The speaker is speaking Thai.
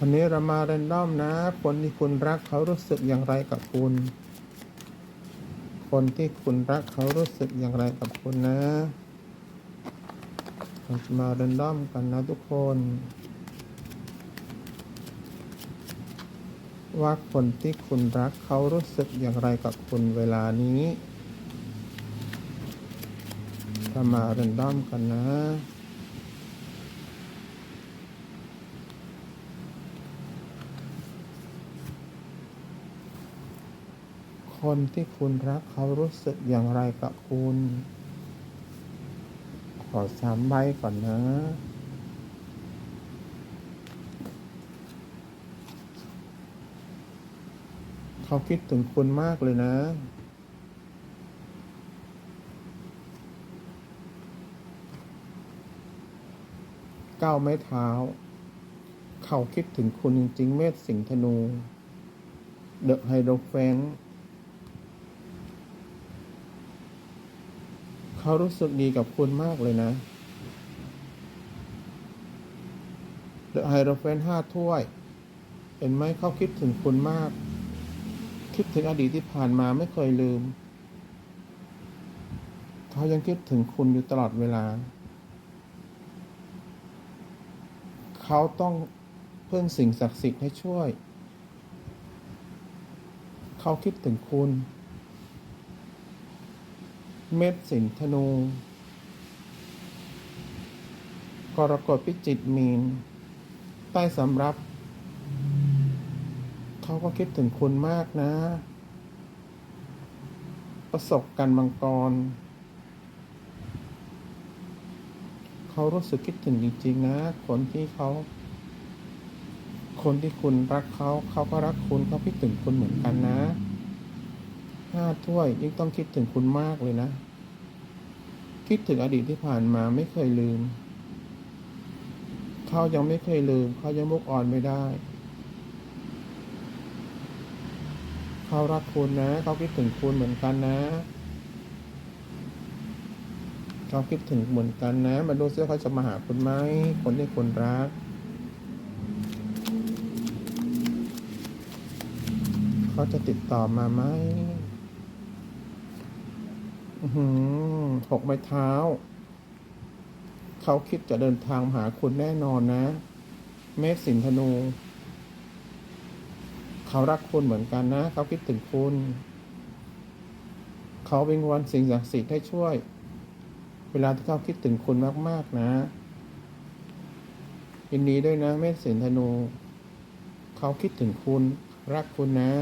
วันนี้เรามาเรนดอมนะ คนที่คุณรักเขารู้สึกอย่างไรกับคุณ คนที่คุณรักเขารู้สึกอย่างไรกับคุณนะเราจะมาเรนดอมกันนะทุกคน ว่าคนที่คุณรักเขารู้สึกอย่างไรกับคุณเวลานี้เรามาเรนดอมกันนะ คนที่คุณรักเขารู้สึกอย่างไรกับคุณ ขอสามใบก่อนนะ เขาคิดถึงคุณมากเลยนะก้าวไม้เท้า เขาคิดถึงคุณจริง ๆ เมธสิงห์ธนู เดอะไฮโดรแฟน เขารู้สึกดีกับคุณมากเลยนะเดอะไฮโรแฟนห้าถ้วย เห็นไหมเขาคิดถึงคุณมาก คิดถึงอดีตที่ผ่านมาไม่เคยลืม เขายังคิดถึงคุณอยู่ตลอดเวลา เขาต้องเพิ่งสิ่งศักดิ์สิทธิ์ให้ช่วย เขาคิดถึงคุณ เม็ดสินธนู กรกฎพิจิตรมีน ใต้สำรับ เขาก็คิดถึงคุณมากนะ ประสบการณ์มังกร เขารู้สึกคิดถึงจริงๆนะ คนที่เขา คนที่คุณรักเขา เขาก็รักคุณเขาคิดถึงคุณเหมือนกันนะ ห้าถ้วยยิ่งต้องคิดถึงคุณมากเลยนะ คิดถึงอดีตที่ผ่านมาไม่เคยลืม เขายังไม่เคยลืม เขายังมุกอ่อนไม่ได้ เขารักคุณนะ เขาคิดถึงคุณเหมือนกันนะเขาคิดถึงเหมือนกันนะ มาดูซิว่าเขาจะมาหาคุณไหม คนที่คุณรัก เขาจะติดต่อมาไหม หือหกไม้เท้า เขาคิดจะเดินทางหาคุณแน่นอนนะ เมษสินธนู เขารักคุณเหมือนกันนะ เขาคิดถึงคุณ เขาวิงวอนสิ่งศักดิ์สิทธิ์ให้ช่วย เวลาที่เขาคิดถึงคุณมาก ๆ นะยินดีด้วยนะ เมษสินธนู เขาคิดถึงคุณ รักคุณนะ